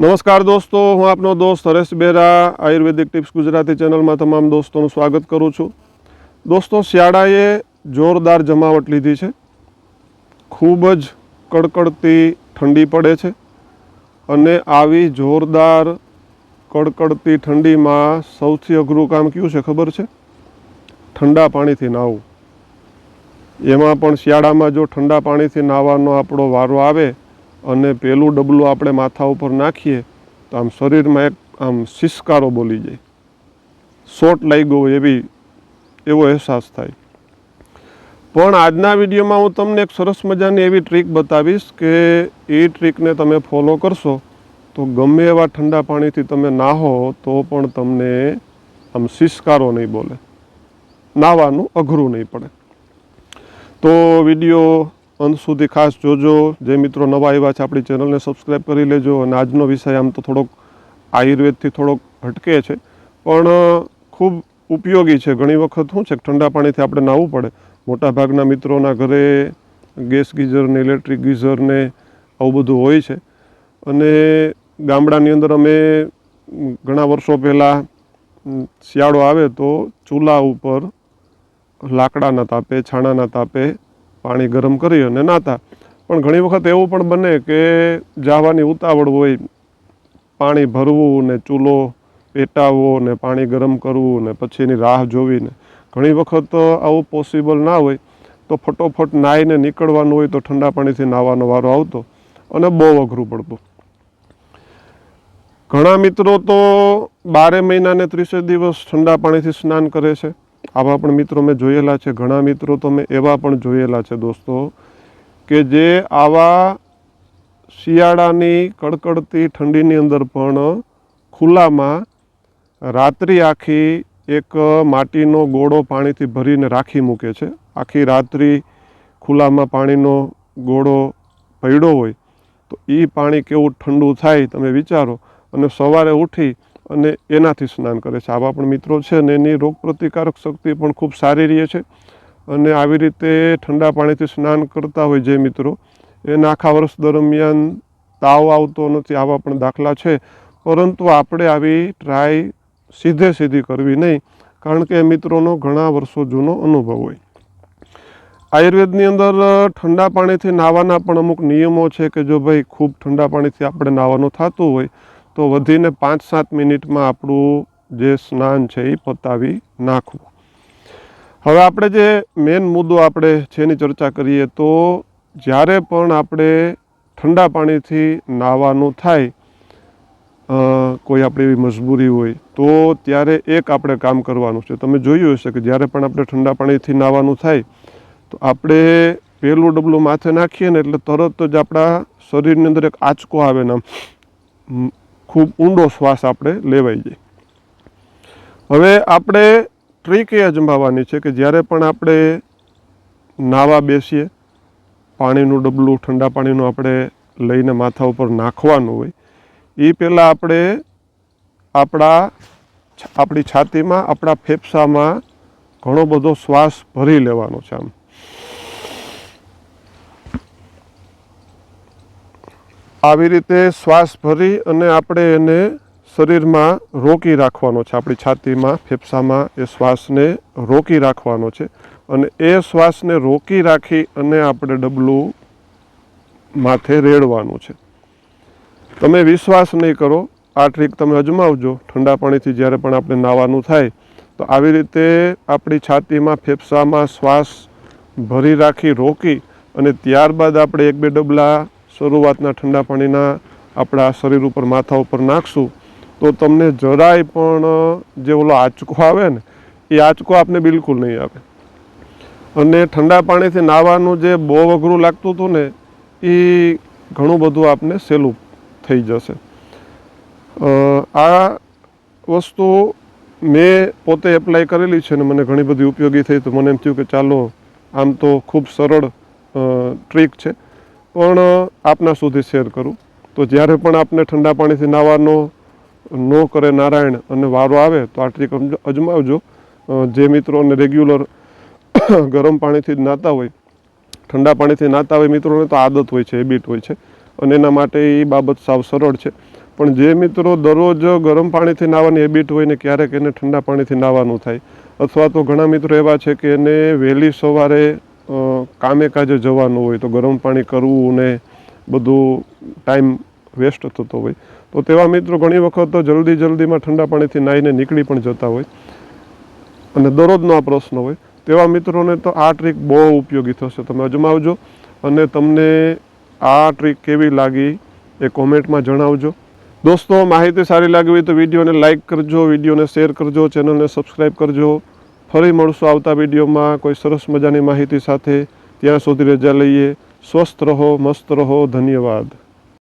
નમસ્કાર દોસ્તો, હું આપનો દોસ્ત હરેશ બેરા, આયુર્વેદિક ટિપ્સ ગુજરાતી ચેનલમાં તમામ દોસ્તોનું સ્વાગત કરું છું. દોસ્તો, શિયાળાએ જોરદાર જમાવટ લીધી છે. ખૂબ જ કડકડતી ઠંડી પડે છે અને આવી જોરદાર કડકડતી ઠંડીમાં સૌથી અઘરું કામ કયું છે ખબર છે? ઠંડા પાણીથી નાહવું. એમાં પણ શિયાળામાં જો ઠંડા પાણીથી નાહવાનો આપણો વારો આવે અને પેલું ડબલું આપણે માથા ઉપર નાખીએ તો આમ શરીરમાં એક આમ સિસકારો બોલી જાય. શોટ લાગ્યો હોય એવી, એવો અહેસાસ થાય. પણ આજના વિડીયોમાં હું તમને એક સરસ મજાની એવી ટ્રીક બતાવીશ કે એ ટ્રીકને તમે ફોલો કરશો તો ગમે એવા ઠંડા પાણીથી તમે નાહો તો પણ તમને આમ સિસકારો નહીં બોલે. નાહવાનું અઘરું નહીં પડે. તો વીડિયો અંત સુધી ખાસ જોજો. જે મિત્રો નવા આવ્યા છે, આપણી ચેનલને સબસ્ક્રાઈબ કરી લેજો. અને આજનો વિષય આમ તો થોડોક આયુર્વેદથી થોડોક હટકે છે. પણ ખૂબ ઉપયોગી છે. ઘણી વખત શું છે ઠંડા પાણીથી આપણે નાહવું પડે. મોટાભાગના મિત્રોના ઘરે ગેસ ગીઝરને ઇલેક્ટ્રિક ગીઝરને આવું બધું હોય છે. અને ગામડાની અંદર અમે ઘણા વર્ષો પહેલાં શિયાળો આવે તો ચૂલા ઉપર લાકડાના તાપે, છાણાના તાપે પાણી ગરમ કરી અને નાતા. પણ ઘણી વખત એવું પણ બને કે જવાની ઉતાવળ હોય, પાણી ભરવું ને ચૂલો પેટાવવો ને પાણી ગરમ કરવું ને પછી એની રાહ જોવીને. ઘણી વખત આવું પોસિબલ ના હોય, તો ફટોફટ નાહીને નીકળવાનું હોય તો ઠંડા પાણીથી નાહવાનો વારો આવતો અને બહુ અઘરું પડતું. ઘણા મિત્રો તો બારે મહિનાને ત્રીસે દિવસ ઠંડા પાણીથી સ્નાન કરે છે. આવા પણ મિત્રો મેં જોયેલા છે, ઘણા મિત્રો તો મેં એવા પણ જોયેલા છે દોસ્તો, કે જે આવા શિયાળાની કડકડતી ઠંડીની અંદર પણ ખુલ્લામાં રાત્રિ આખી એક માટીનો ગોળો પાણીથી ભરીને રાખી મૂકે છે. આખી રાત્રિ ખુલ્લામાં પાણીનો ગોળો પડ્યો હોય તો એ પાણી કેવું ઠંડુ થાય તમે વિચારો. અને સવારે ઉઠી અને એનાથી સ્નાન કરે છે. આવા પણ મિત્રો છે અને એની રોગ પ્રતિકારક શક્તિ પણ ખૂબ સારી રહે છે. અને આવી રીતે ઠંડા પાણીથી સ્નાન કરતા હોય જે મિત્રો એને આખા વર્ષ દરમિયાન તાવ આવતો નથી, આવા પણ દાખલા છે. પરંતુ આપણે આવી ટ્રાય સીધે સીધી કરવી નહીં, કારણ કે મિત્રોનો ઘણા વર્ષો જૂનો અનુભવ હોય. આયુર્વેદની અંદર ઠંડા પાણીથી નાહવાના પણ અમુક નિયમો છે કે જો ભાઈ ખૂબ ઠંડા પાણીથી આપણે નાહવાનું થતું હોય તો વધીને પાંચ સાત મિનિટમાં આપણું જે સ્નાન છે એ પતાવી નાખવું. હવે આપણે જે મેન મુદ્દો આપણે છે એની ચર્ચા કરીએ તો જ્યારે પણ આપણે ઠંડા પાણીથી નાહવાનું થાય કોઈ આપણી એવી મજબૂરી હોય, તો ત્યારે એક આપણે કામ કરવાનું છે. તમે જોયું હશે કે જ્યારે પણ આપણે ઠંડા પાણીથી નાહવાનું થાય, તો આપણે પહેલું ડબલું માથે નાખીએ ને એટલે તરત જ આપણા શરીરની અંદર એક આંચકો આવે ને આમ ખૂબ ઊંડો શ્વાસ આપણે લેવાઈ જાય. હવે આપણે ટ્રીક એ અજમાવવાની છે કે જ્યારે પણ આપણે નાવા બેસીએ, પાણીનું ડબલું, ઠંડા પાણીનું આપણે લઈને માથા ઉપર નાખવાનું હોય, એ પહેલાં આપણે આપણા આપણી છાતીમાં, આપણા ફેફસામાં ઘણો બધો શ્વાસ ભરી લેવાનો છે આમ. આવી રીતે શ્વાસ ભરી અને આપણે એને શરીરમાં રોકી રાખવાનો છે. આપણી છાતીમાં, ફેફસામાં એ શ્વાસને રોકી રાખવાનો છે. અને એ શ્વાસને રોકી રાખી અને આપણે ડબલું માથે રેડવાનું છે. તમે વિશ્વાસ નહીં કરો. આ ટ્રીક તમે અજમાવજો. ઠંડા પાણીથી જ્યારે પણ આપણે નાવાનું થાય, તો આવી રીતે આપણી છાતીમાં, ફેફસામાં શ્વાસ ભરી રાખી, રોકી અને ત્યારબાદ આપણે એક બે ડબલા શરૂઆતના ઠંડા પાણીના આપણા શરીર ઉપર, માથા ઉપર નાખશું, તો તમને જરાય પણ જે ઓલો આંચકો આવે ને, એ આંચકો આપને બિલકુલ નહીં આવે. અને ઠંડા પાણીથી નાહવાનું જે બહુ અઘરું લાગતું હતું ને, એ ઘણું બધું આપને સહેલું થઈ જશે. આ વસ્તુ મેં પોતે એપ્લાય કરેલી છે ને, મને ઘણી બધી ઉપયોગી થઈ, તો મને એમ થયું કે ચાલો, આમ તો ખૂબ સરળ ટ્રીક છે. પણ આપના સુધી શેર કરું. તો જ્યારે પણ આપને ઠંડા પાણીથી નાહવાનો ન કરે નારાયણ અને વારો આવે, તો આ ટ્રીક અજમાવજો. જે મિત્રોને રેગ્યુલર ગરમ પાણીથી જ નાતા હોય, ઠંડા પાણીથી નાતા હોય મિત્રોને, તો આદત હોય છે હેબિટ હોય છે. અને એના માટે એ બાબત સાવ સરળ છે. પણ જે મિત્રો દરરોજ ગરમ પાણીથી નાહવાની હેબિટ હોય ને, ક્યારેક એને ઠંડા પાણીથી નાહવાનું થાય. અથવા તો ઘણા મિત્રો એવા છે કે એને વહેલી સવારે કામે કાજે જવાનું હોય તો ગરમ પાણી કરવું ને બધું ટાઈમ વેસ્ટ થતો હોય. તો તેવા મિત્રો ઘણી વખત તો જલ્દી જલ્દીમાં ઠંડા પાણીથી નાહીને નીકળી પણ જતા હોય. અને દરરોજનો આ પ્રશ્ન હોય. તેવા મિત્રોને તો આ ટ્રીક બહુ ઉપયોગી થશે. તમે અજમાવજો અને તમને આ ટ્રીક કેવી લાગી એ કોમેન્ટમાં જણાવજો. દોસ્તો, માહિતી સારી લાગી હોય તો વિડીયોને લાઇક કરજો, વિડીયોને શેર કરજો, ચેનલને સબસ્ક્રાઈબ કરજો. ફરી મળશું આવતા વિડીયોમાં. કોઈ સરસ મજાની માહિતી સાથે ત્યાં સુધી રજા લઈએ. સ્વસ્થ રહો, મસ્ત રહો. ધન્યવાદ.